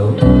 လုံးကို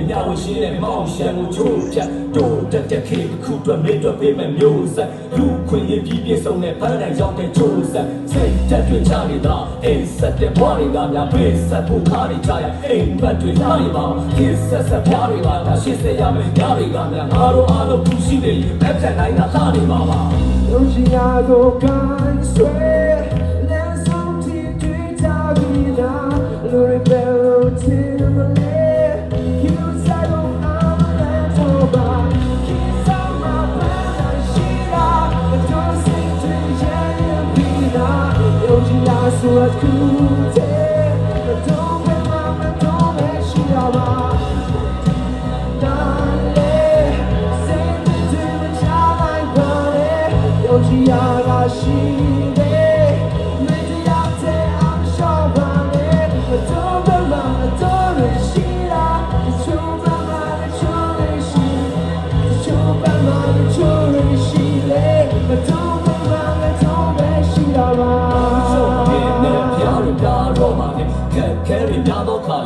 ရင်ပြဝရှင်းတဲ့မောင်ရှံကိုချိုးဖြတ်တိုးတက်တဲ့ခေတစ်ခုတွက်မေးတွက်ပေးမဲ့မျိုးဆက်လူခွင့်ရင်ပြည့်ပြည့်စုံတဲ့ဖန်တိုင်းရောက်တဲ့ချိုးဆက်စိတ်တက်တွေချနေတာအိမ်ဆက်တဲ့ဘွားတွေကများပေးဆက်ဖို့ခါနေကြရအိမ်ဘက်တွေလာနေပါခေဆက်ဆက်ဘွားတွေကဒါရှင်းစရာမယ့်ဓာတွေကများငါတို့အားလုံးခုရှိနေရင်ဖက်ဖက်တိုင်းသာလာနေပါပါလူရှိရတော့ကိုင်းဆွဲ just what could But don't be mama, don't be Shirama Dale, send it to the child like Bunny Yoji Arashi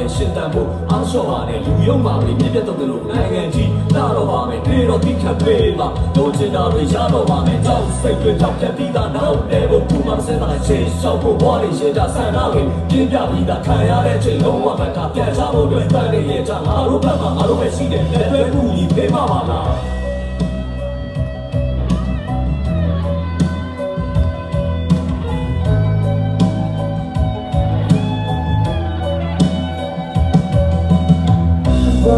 များတော့ခါလေရှင်းတန်ဖို့အားလျှော့ပါနဲ့လူယုံပါလေမြင့်ပြတ်တော့တယ်လို့နိုင်ငံကြီးလာတော့ပါမယ်ပြေတော့ဒီခက်ပေးမှာတို့ချင်တာတွေရတော့ပါမယ်ကြောက်စိတ်တွေတောက်ပြပြီးသားနောက်တယ်ဖို့ဘူးမစင်တာချေရှောက်ဖို့ဘောလေးရှင်းတာဆန္ဒတွေပြင်းပြပြီးသားခံရတဲ့ချိန်လုံးဝမကပြန်ချဖို့အတွက်တန်နေရကြငါတို့ဘက်မှာငါတို့ပဲရှိတယ်လက်တွဲမှုကြီးပေးမှာပါလား